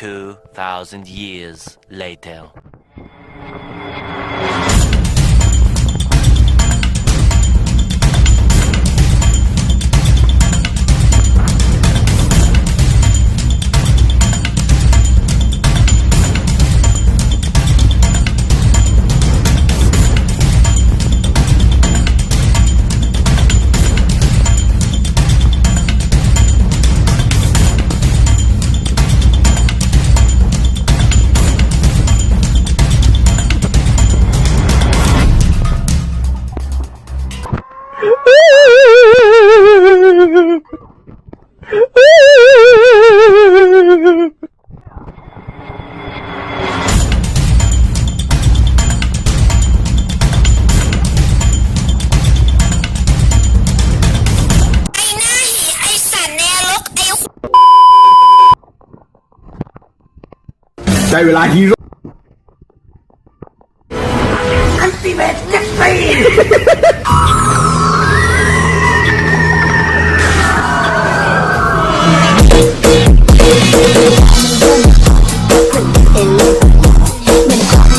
2,000 years later. ได้เวลาฮีโร่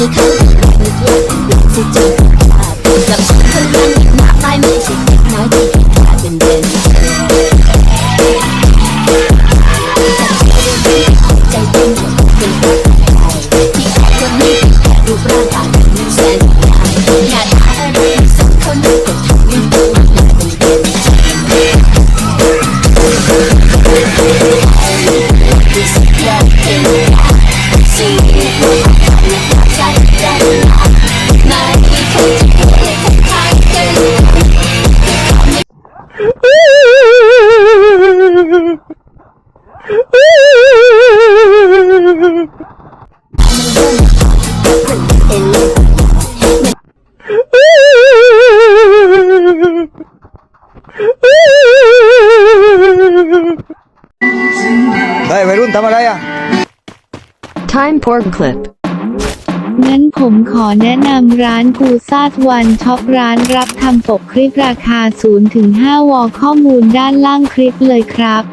music. Hey, Varun, tama. Time porn clip. งั้นผมขอแนะนำร้านกูซาดวันช็อปร้านรับทำปกคลิปราคา 0-5 วอข้อมูลด้านล่างคลิปเลยครับ